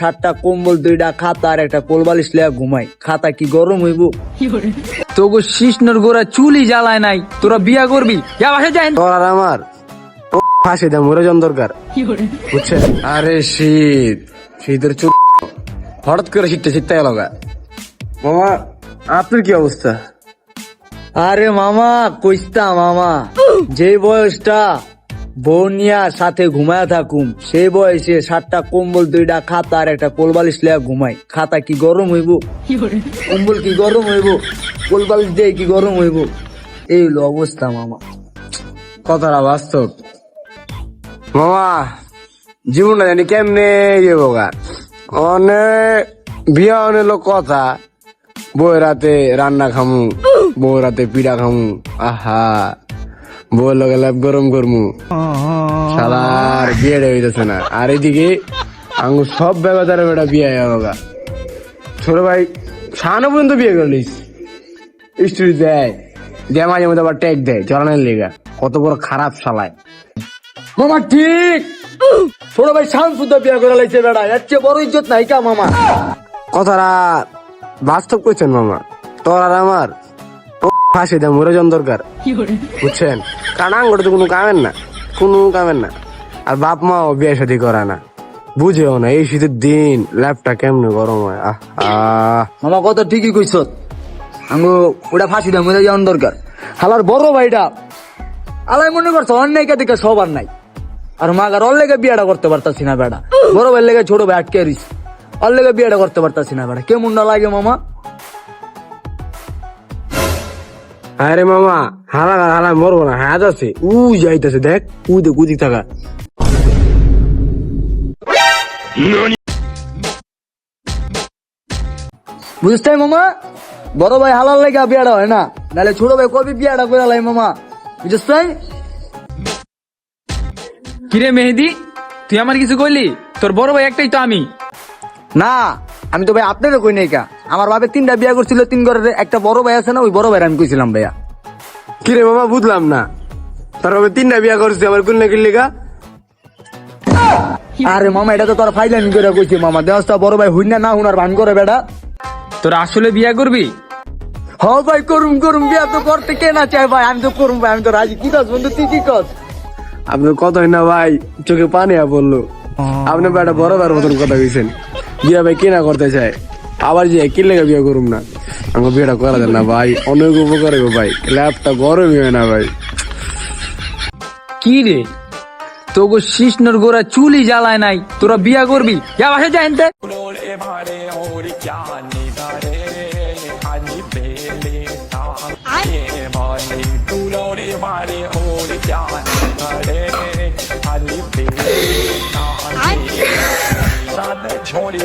সাতটা কম্বল দুইটা খাতা আর একটা কোলবালিশ লিয়া ঘুমাই। খাতা কি গরম হইব? তোগো শিষ্ণর গোড়া চুলি জ্বালায় নাই। তোরা বিয়া করবি? যা বাসা যাই তোর আর আমার। ও ফাঁসি দেয় মরে জন দরকার। বুঝছে আরে শীত শীতের চুপ হঠাৎ করে শীতটা শীতটা গেল মামা আপনার কি অবস্থা? আরে মামা কইস্তা মামা। যে বয়সটা বনিয়া সাথে ঘুমায় থাকুম। সে বয়সে সাতটা কম্বল দুইটা খাতা আর একটা কোলবালিশ লিয়া ঘুমাই। খাতা কি গরম হইব? কম্বল কি গরম হইব? কোলবালিশ দিয়ে কি গরম হইব? এই হলো অবস্থা, মামা। কথাটা বাস্তব। মামা, জীবনটা জানি কেমনে ইয়ে অনেক বিয়া অনেক লোক কথা বই রাতে রান্না খামু বউ রাতে পিঠা খামু। আহা। বউ লগে গরম করমু। সালার বিয়ে হইতেছে না। আর এদিকে আঙ্গু সব বেগাদারে বেটা বিয়ে গেল গা। ছোট ভাই সানো পর্যন্ত বিয়ে করলিস স্ত্রী দেয়, দিয়ে মাঝে মধ্যে আবার ট্যাগ দেয় চলানের লেগা। কত বড় খারাপ শালায়। মামা, ঠিক! ছোট ভাই শামসুদ্দা বিয়া করে লাইছে বেড়া এর চেয়ে বড় ইজ্জত নাই কা মামা। কথাটা বাস্তব করছেন মামা। তোর আর আমার ফাঁসি দেয় মরে জন দরকার। বুঝছেন? কারণ আঙ্গটা তো কোনো কামেন না। কোনো কামেন না। আর বাপ মাও বিয়ে শাদি করে না। বুঝেও না এই শীতের দিন ল্যাপটা কেমনে গরম হয়। আহ আহ। মামা কত ঠিকই কইছ। আঙ্গু ওটা ফাঁসি দাম মরে যাওয়ার দরকার। হালার বড় ভাইটা আলাই মনে করছ অন্যায় কে দিকে সবার নাই। আর মাগার ওর লেগে বিয়েটা করতে পারতাছি না বেড়া বড় ভাই লেগে ছোট ভাই আটকে রইস ওর লেগে বিয়েটা করতে পারতাছি না বেড়া কেমন না লাগে মামা? আরে মামা হালা হালা মরবো না হাত আছে। উ যাইতেছে দেখ উ দেখ উদিক থাকা। বুঝছ তাই মামা? বড় ভাই হালার লেগে বিয়েটা হয় না নাহলে ছোট ভাই কবি বিয়েটা করে লাই মামা। বুঝছ তাই কিরে মেহেদি তুই আমার কিছু কইলি? তোর বড় ভাই একটাই তো আমি। না আমি তো ভাই আপনারও কই নাই কা। আমার বাপে তিনটা বিয়া করছিল তিন ঘরের একটা বড় ভাই আছে না ওই বড় ভাই আমি কইছিলাম ভাইয়া। কিরে মামা বুঝলাম না। তারপরে তিনটা বিয়া করছি আমার কুন্না কিল্লিকা আরে মামা এটা তো তোর ফাইলামি করে কইছি মামা। দেহস্তা বড় ভাই হুইনা না হুনার ভান করে বেটা। তোরা আসলে বিয়া করবি? হ ভাই করুম করুম বিয়া তো করতে কে না চাই ভাই? আমি তো করুম ভাই আমি তো রাজি। কি কস বন্ধু তুই কি কস? আপনি কতই না ভাই চোখে পানি আ বলল আপনি বেটা বড় বার মতন কথা কইছেন। বিয়া ভাই কিনা করতে চায়? আবার যে একই লেগে বিয়ে করুম না। আমার বিয়েটা করা যায় না ভাই। অনেক উপকার হবে ভাই। ল্যাপটা গরমই হয় না ভাই। কি রে? তোকে শিষ্ণর গোড়া চুলি জ্বালায় নাই। তোরা বিয়া করবি? যা বাসা জানতে छोड़ी